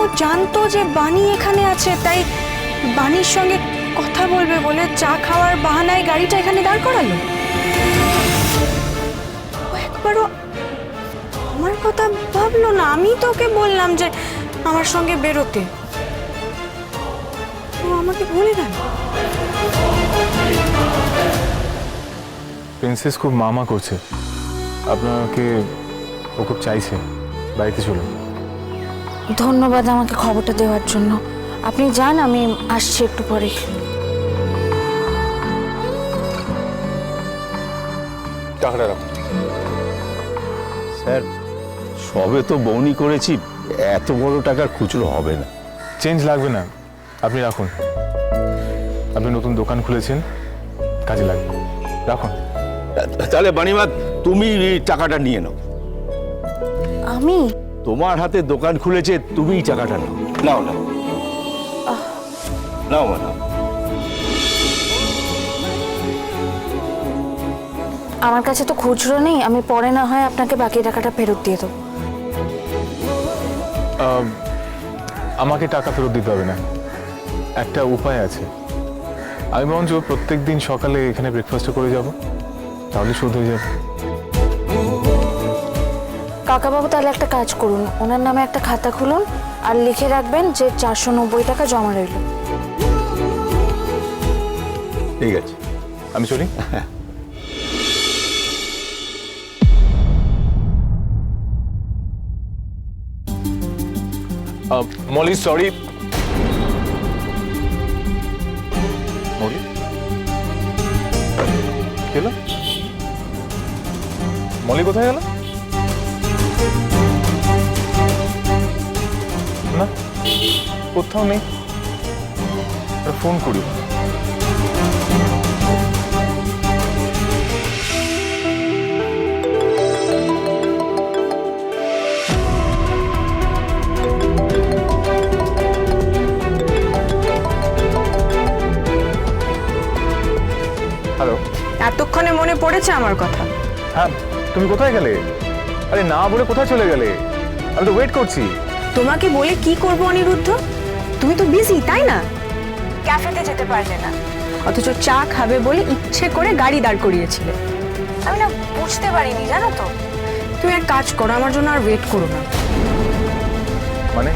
ও জানতো যে বাণী এখানে আছে, তাই বাণীর সঙ্গে কথা বলবে বলে চা খাওয়ার বাহানায় গাড়িটা এখানে দাঁড় করালো। একবারও আমার কথা ভাবলো না, আমি তোকে বললাম যে আমার সঙ্গে বেরোতে। ও আমাকে ভুলে গেল। প্রিন্সেস খুব মামা করছে। আপনাকে ও খুব চাইছে। বাড়িতে চলুন। ধন্যবাদ আমাকে খবরটা দেওয়ার জন্য। আপনি যান আমি আসছি একটু পরে। টাকাটা রাখুন স্যার সবে তো বৌনি করেছি এত বড় টাকার খুচরো হবে না। চেঞ্জ লাগবে না। আপনি রাখুন। আপনি নতুন দোকান খুলেছেন কাজে লাগবে। রাখুন। তাহলে বাণীমা তুমি এই টাকাটা নিয়ে নাও। আমি? তোমার হাতে দোকান খুলেছে তুমিই টাকাটা নাও। নাও নাও। নাও মা নাও। আমার কাছে তো খুচরো নেই আমি পরে না হয় আপনাকে বাকি টাকাটা ফেরত দিয়ে দেবো। আমাকে টাকা ফেরত দিতে হবে না। একটা উপায় আছে। আমি বরঞ্চ প্রত্যেক দিন সকালে এখানে ব্রেকফাস্ট করে যাব তাহলে শোধ হয়ে যাবে। কাকাবাবু তাহলে একটা কাজ করুন। ওনার নামে একটা খাতা খুলুন আর লিখে রাখবেন যে চারশো নব্বই টাকা জমা রইল। ঠিক আছে। আমি চলি মলি সরি মলি? গেল মলি কোথায় গেল? কোথাও নেই ফোন করি। হ্যালো এতক্ষণে মনে পড়েছে আমার কথা? হ্যাঁ তুমি কোথায় গেলে? আরে না বলে কোথায় চলে গেলে? আমি তো ওয়েট করছি। তোমাকে বলে কি করব অনিরুদ্ধ? তুমি তো বিজি তাই না? ক্যাফেতে যেতে পারলে না। অথচ চা খাবে বলে ইচ্ছে করে গাড়ি দাঁড় করিয়েছিলে। আমি না বুঝতে পারিনি জানো তো। তুমি এক কাজ করো আমার জন্য আর ওয়েট করো না। মানে?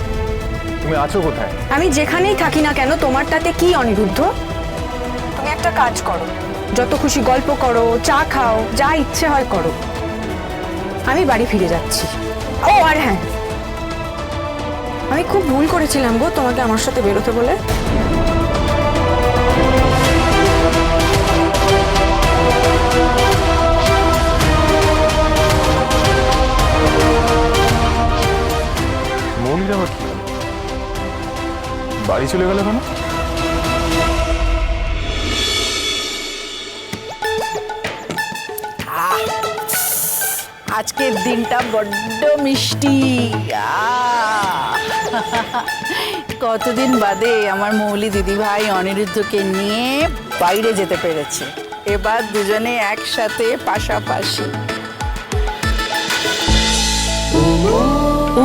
তুমি আছো কোথায়? আমি যেখানেই থাকি না কেন তোমার তাতে কি অনিরুদ্ধ? তুমি একটা কাজ করো। যত খুশি গল্প করো চা খাও যা ইচ্ছে হয় করো। আমি বাড়ি ফিরে যাচ্ছি। ও! আর হ্যাঁ। আমি খুব ভুল করেছিলাম গো তোমাকে আমার সাথে বেরোতে বলে। বাড়ি চলে গেল কেন? আজকের দিনটা বড্ড মিষ্টি! কতদিন বাদে আমার মৌলি দিদিভাই অনিরুদ্ধকে নিয়ে বাইরে যেতে পেরেছে। এবার দুজনে একসাথে পাশাপাশি। ও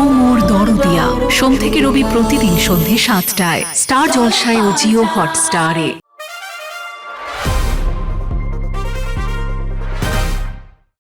সোম থেকে রবি প্রতিদিন সন্ধে সাতটায়। স্টার জলসায় ও জিও হটস্টারে।